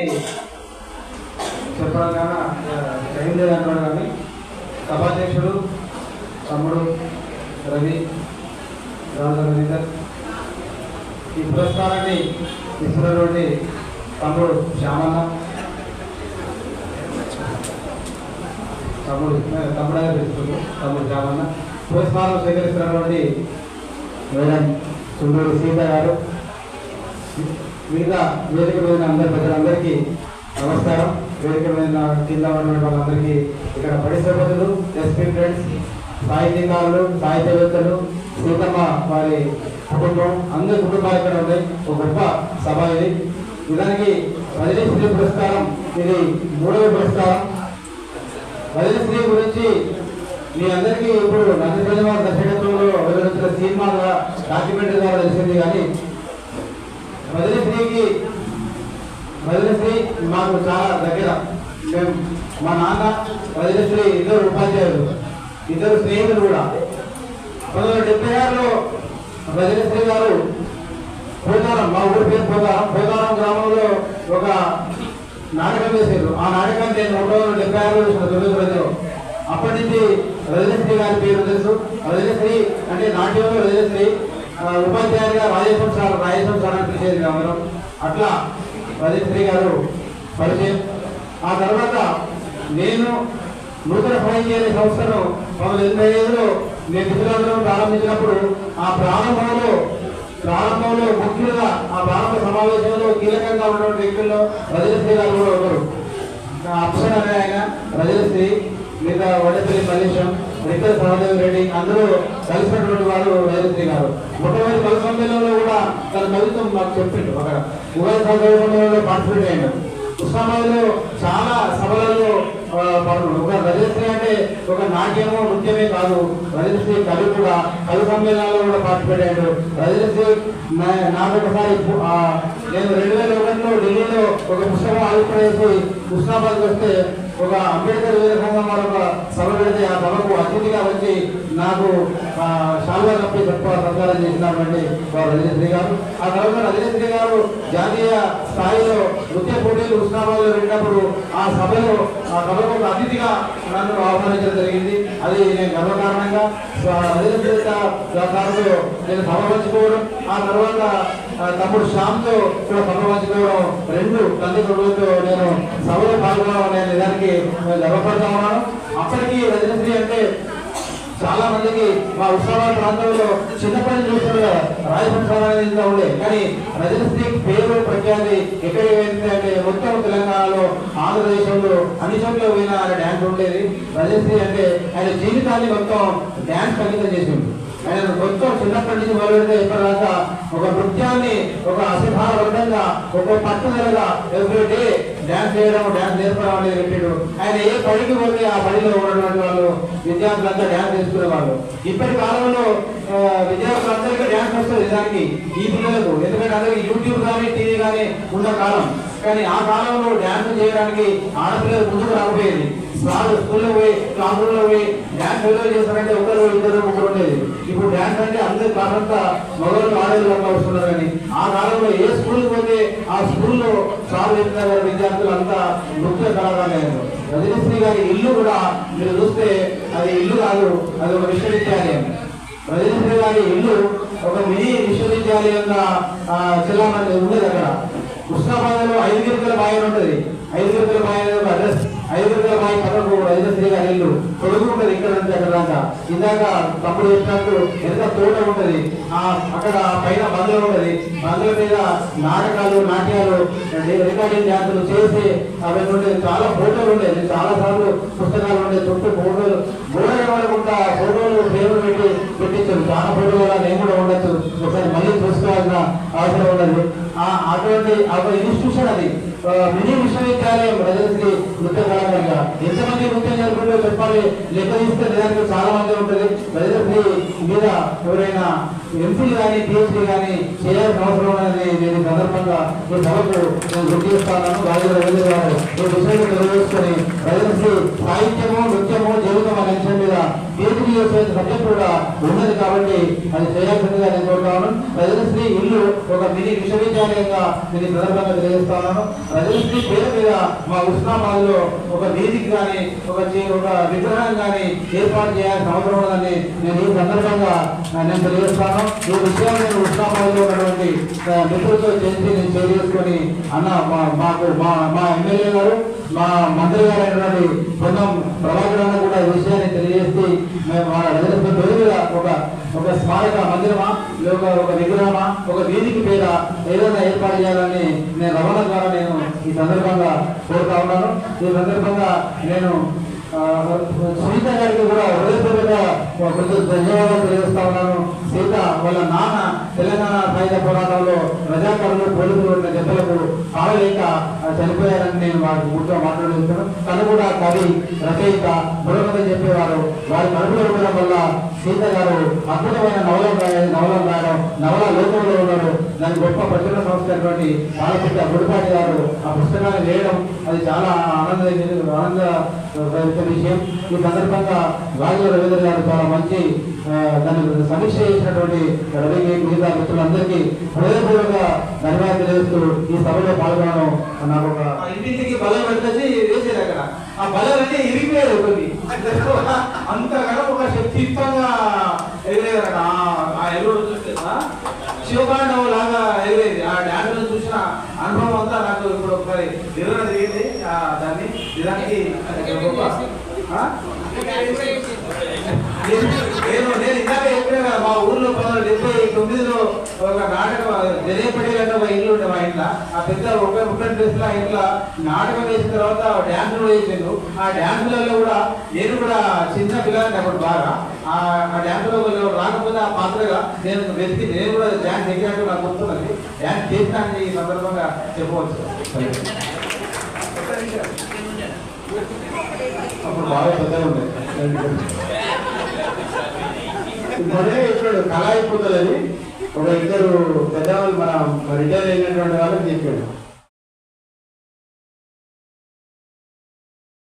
అని చెప్పడం కన్నా టైం లేదనుకోవడం కానీ సభాధ్యక్షుడు తమ్ముడు రవి రాజు రవీందర్ ఈ పురస్కారాన్ని ఇస్తున్నటువంటి తమ్ముడు శ్యామన్న. తమ్ముడు తమ్ముడే తెలుస్తుంది తమ్ముడు శ్యామన్న. పురస్కారం స్వీకరిస్తున్నటువంటి మేడం చుండూరు సీత గారు. మిగతా వేదిక మీద అందరి ప్రజలందరికీ నమస్కారం. వేదిక మీద కింద ఉన్న వాళ్ళందరికీ ఇక్కడ పరిశ్రమలు ఎస్పీ ఫ్రెండ్స్ సాహిత్యకారులు సాహిత్యవేత్తలు సీతమ్మ వారి కుటుంబం అందరి కుటుంబాలు ఇక్కడ ఉన్నాయి. ఒక గొప్ప సభ ఇది. నిజానికి రజనీశ్రీ పురస్కారం ఇది మూడవ పురస్కారం. రజనీశ్రీ గురించి మీ అందరికీ ఇప్పుడు నందిపల్లి దర్శకత్వంలో వివరించిన సినిమా డాక్యుమెంటరీ ద్వారా తెలిసింది కానీ రజనీశ్రీకి రజనీశ్రీ మాకు చాలా దగ్గర. మేము మా నాన్న రజనీశ్రీ ఇద్దరు ఉపాధ్యాయులు ఇద్దరు స్నేహితులు కూడా. పంతొమ్మిది వందల డెబ్బై ఆరులో రజనీశ్రీ గారు పోతారం మా ఊరి పేరు పోతారం. పోతారం గ్రామంలో ఒక నాటకం వేశారు ఆ నాటకం నేను రెండు వందల డెబ్బై ఆరులో చూసిన తొమ్మిది రోజులు అప్పటి నుంచి రజనీశ్రీ గారి పేరు తెలుసు. రజనీశ్రీ అంటే నాట్యంలో రజనీశ్రీ ఉపాధ్యాయులుగా రాజేశ్వరం సార్ రాజేశ్వరం సార్ అని పిలిచేది అందరం. అట్లా రాజేశ్వరి గారు పరిచయం. ఆ తర్వాత నేను నూతన సాహిత్య సంస్థను పంతొమ్మిది ఎనభై ఐదులో నేను గుజరాత్లో ప్రారంభించినప్పుడు ఆ ప్రారంభంలో ప్రారంభంలో ముఖ్యంగా ఆ ప్రారంభ సమావేశంలో కీలకంగా ఉన్నటువంటి వ్యక్తుల్లో రజనీశ్రీ గారు కూడా ఒకరు. అప్సర్ అనే ఆయన రజనశ్రీ మిగతా వడపల్లి మల్లేశం నిత్య సహదేవ్ రెడ్డి అందరూ కలిసినటువంటి వారు రజనశ్రీ గారు. మొట్టమొదటి కవి సమ్మేళనంలో కూడా తన కవిత్వం మాకు చెప్పిండు. అక్కడ ఉగాది సహదేవ సమ్మేళనంలో పార్టిసిపేట్ అయ్యాడు. ఉస్మానాబాద్లో చాలా సభలలో పాల్గొన్నాడు. ఒక రజశ్రీ అంటే ఒక నాట్యము నృత్యమే కాదు. రజశ్రీ కవి కూడా కవి సమ్మేళనాల్లో కూడా పార్టిసిపేట్ అయ్యాడు. రజశ్రీ నా- నాకు ఒకసారి నేను రెండు వేల ఒకటిలో ఢిల్లీలో ఒక పుస్తకం ఆవిష్కరించి ఉస్మానాబాద్ వస్తే ఒక అంబేద్కర్ విగ్రహంగా మరొక సభ పెడితే ఆ సభకు అతిథిగా వచ్చి నాకు శాల్వా కప్పి గొప్ప సత్కారం చేసినటువంటి వారు రజనీశ్రీ గారు. ఆ తర్వాత రజనీశ్రీ గారు జాతీయ స్థాయిలో నృత్య పోటీలు ఉస్మానాబాద్లో వెళ్ళినప్పుడు ఆ సభలో ఆ సభకు ఒక అతిథిగా నన్ను ఆహ్వానించడం జరిగింది. అది నేను గర్వకారణంగా రజనీశ్రీ గారితో నేను సభ పంచుకోవడం. ఆ తర్వాత తమ్ముడు శ్యామ్తో కూడా సభ పంచుకోవడం. రెండు తల్లి కొడుకులతో నేను సభలో పాల్గొనడం అనే నిజానికి నేను గర్వపడతా ఉన్నాను. రజనశ్రీ అంటే చాలా మందికి మా ఉత్సవాల ప్రాంతంలో చిన్నప్పటి నుంచి చూస్తారు ఉండే. కానీ రజనశ్రీ పేరు ప్రఖ్యాతి ఎక్కడికి వెళ్తే అంటే మొత్తం తెలంగాణలో ఆంధ్రదేశంలో అన్ని చోట్ల పోయిన ఆయన డ్యాన్స్ ఉండేది. రజనశ్రీ అంటే ఆయన జీవితాన్ని మొత్తం డ్యాన్స్ అంకితం చేసింది ఆయన మొత్తం చిన్నప్పటి నుంచి మొదలు ఇప్పటిదాకా ఒక నృత్యాన్ని ఒక విధంగా ఒక పట్టుదలగా ఎవ్రీ డ్యాన్స్ చేయడం డ్యాన్స్ నేర్పడం అనేది పెట్టాడు ఆయన ఏ పడికి పోతే ఆ పడిలో ఉన్నటువంటి వాళ్ళు విద్యార్థులంతా డ్యాన్స్ నేర్చుకునే వాళ్ళు ఇప్పటి కాలంలో విద్యార్థులందరికీ డ్యాన్స్ వస్తుంది దానికి ఈ పిల్లలకు. ఎందుకంటే అందరికి యూట్యూబ్ కానీ టీవీ కానీ ఉన్న కాలం. కానీ ఆ కాలంలో డ్యాన్స్ చేయడానికి ఆడపిల్లలు ముందుకు రాకపోయేది. వాళ్ళు స్కూల్లో పోయి క్లాసుల్లో పోయి డ్యాన్స్ ఎవరో చేస్తారంటే ఒకరు ఇద్దరు ముగ్గురు ఉండేది. ఇప్పుడు డ్యాన్స్ అంటే అందరి కాలంతా మగవాళ్ళు ఆడవాళ్ళు వస్తున్నారు కానీ ఆ కాలంలో ఏ సార్వజనిక సార్ విద్యార్థులు అంతా నృత్య కళాకారులు. రజనీశ్రీ గారి ఇల్లు కూడా మీరు చూస్తే అది ఇల్లు కాదు అది ఒక విశ్వవిద్యాలయం. రజనీశ్రీ గారి ఇల్లు ఒక మినీ విశ్వవిద్యాలయంగా ఆ, చెల్లామని ఉండేది అక్కడ. ఉస్మాబాద్ ఐదు గిరికల బాయి ఉంటుంది. ఐదు గిరికల బాయి అనేది అడ్రస్ ఐదు గిరికల బాయి పక్కకు ఐదు గారి ఇల్లు పొడుగు ఉంటుంది ఇక్కడ నుంచి అక్కడ దాకా. ఇందాక తప్పుడు చెప్పినట్టు ఎంత తోట ఉంటది. ఆ అక్కడ పైన బంగ్లా ఉంటది. బంగ్లా మీద నాటకాలు నాట్యాలు రికార్డింగ్ డ్యాన్సులు చేసి అవన్నీ ఉండే. చాలా ఫోటోలు ఉండేది చాలా సార్లు పుస్తకాలు ఉండే. చుట్టూ ఫోటోలు. గోడ కనబడకుండా ఫోటోలు ఫ్రేమ్ పెట్టి పెట్టించారు. చాలా ఫోటోలు కూడా నేను కూడా ఉండొచ్చు. ఒకసారి మళ్ళీ చూసుకోవాల్సిన అవసరం ఉండదు. అటువంటి ఒక ఇన్స్టిట్యూషన్ అది. మినీ విశ్వవిద్యాలయం ప్రజలకి నృత్య కళాకారిగా ఎంతమంది నృత్యం జరుపుకుంటూ చెప్పాలి లెక్క తీస్తే నిజానికి చాలా మంది ఉంటుంది. ప్రజలకి మీద ఎవరైనా ఎంపీ కానీ పిహెచ్డి కానీ చేయాల్సిన అవసరం అనేది నేను సందర్భంగా ఈ సభకు నేను గుర్తు చేస్తాను. రాజు రవీంద్ర గారు ఈ విషయాన్ని నిర్వహించుకొని ప్రజలకి సాహిత్యము నృత్యము జీవితం అనే అంశం మీద పిహెచ్డి చేసే సబ్జెక్ట్ కూడా ఉన్నది కాబట్టి అది చేయాల్సిందిగా నేను కోరుతాను ప్రజలశ్రీ ఇల్లు ఒక మినీ విశ్వవిద్యాలయంగా నేను సందర్భంగా తెలియజేస్తాను. ప్రజలశ్రీ పేరు మీద మా ఉస్మాబాద్లో ఒక వేదిక కానీ ఒక ఒక విగ్రహం కానీ ఏర్పాటు చేయాల్సిన అవసరం ఉందని నేను ఈ సందర్భంగా నేను తెలియజేస్తాను. ఈ విషయాన్ని నేను ఉస్మాబాద్లో ఉన్నటువంటి మిత్రులతో చేసి నేను తెలియజేసుకొని అన్న మా- మాకు మా మా ఎమ్మెల్యే గారు మా మంత్రి గారు అయినటువంటి పొన్నం ప్రభాకర్ అన్న కూడా ఈ విషయాన్ని తెలియజేసి మేము మా ఒక స్మారక మందిరమా? లేక ఒక విగ్రహమా? ఒక వీధికి పేద ఏదైనా ఏర్పాటు చేయాలని నేను రవాణా ద్వారా నేను ఈ సందర్భంగా కోరుతా ఉన్నాను. ఈ సందర్భంగా నేను సీత గారికి కూడా హృదయపూర్వక ధన్యవాదాలు తెలియజేస్తా ఉన్నాను. సీత వాళ్ళ నాన్న తెలంగాణ సాయుధ పోరాటంలో ప్రజాకరులు పోలీసులు ఉన్న దెబ్బలకు ఆడలేక చనిపోయారని నేను వారికి గుర్తుగా మాట్లాడుతున్నాను తను కూడా కవి రచయిత బుర్రకథ చెప్పేవారు. వారి కడుపులో ఉండడం వల్ల సీత గారు అద్భుతమైన నవలం రాయ- నవలం రాయడం నవల లోకంలో ఉన్నారు. దాని గొప్ప ప్రచురణ సంస్థ అయినటువంటి బాలపిట్ట గుడిపాటి గారు ఆ పుస్తకాన్ని వేయడం అది చాలా ఆనంద ఆనంద విషయం. ఈ సందర్భంగా రాజు రవీంద్ర గారు చాలా మంచి దాన్ని సమీక్ష చేసినటువంటి రవి మిగతా మిత్రులందరికీ హృదయపూర్వక ధన్యవాదాలు తెలియజేస్తూ ఈ సభలో పాల్గొనడం నాకు ఒక ఇంటింటికి బలం పెట్టేసి వేసేది అక్కడ. ఆ బలం అంటే ఇరిగిపోయారు ఒకటి. అంతగా ఒక శక్తియుక్తంగా ఎగిరేదట ఆ ఎగురు చూస్తే ఆ, శివకాండం లాగా ఎగిరేది ఆ డ్యాన్స్ చూసిన అనుభవం అంతా నాకు ఇప్పుడు వివరణ జరిగింది దాన్ని నిజానికి గొప్ప. నేను నేను ఇందాక చెప్పిన కదా మా ఊర్లో పంతొమ్మిది డెబ్బై తొమ్మిదిలో ఒక నాటకం జరిగేపడి అంటే ఒక ఇల్లు ఉండే మా ఇంట్లో. ఆ పెద్ద ఒక ఒక డ్రెస్ ఆ ఇంట్లో నాటకం వేసిన తర్వాత డ్యాన్సులు వేసిండు ఆ డ్యాన్సులలో కూడా నేను కూడా చిన్న పిల్లలని అప్పుడు బాగా ఆ ఆ రాకపోతే ఆ పాత్రగా నేను వెతికి నేను కూడా డ్యాన్స్ ఎగ్జాక్ట్ నాకు గుర్తుందండి. డ్యాన్స్ చేసినానని ఈ సందర్భంగా చెప్పవచ్చు. అప్పుడు బాగా పెద్దగా ఉండేది ఇప్పుడే ఇప్పుడు కళ అయిపోతుందని ఒక ఇద్దరు పెద్దవాళ్ళు మన రిటైర్ అయినటువంటి వాళ్ళకి చెప్పాడు.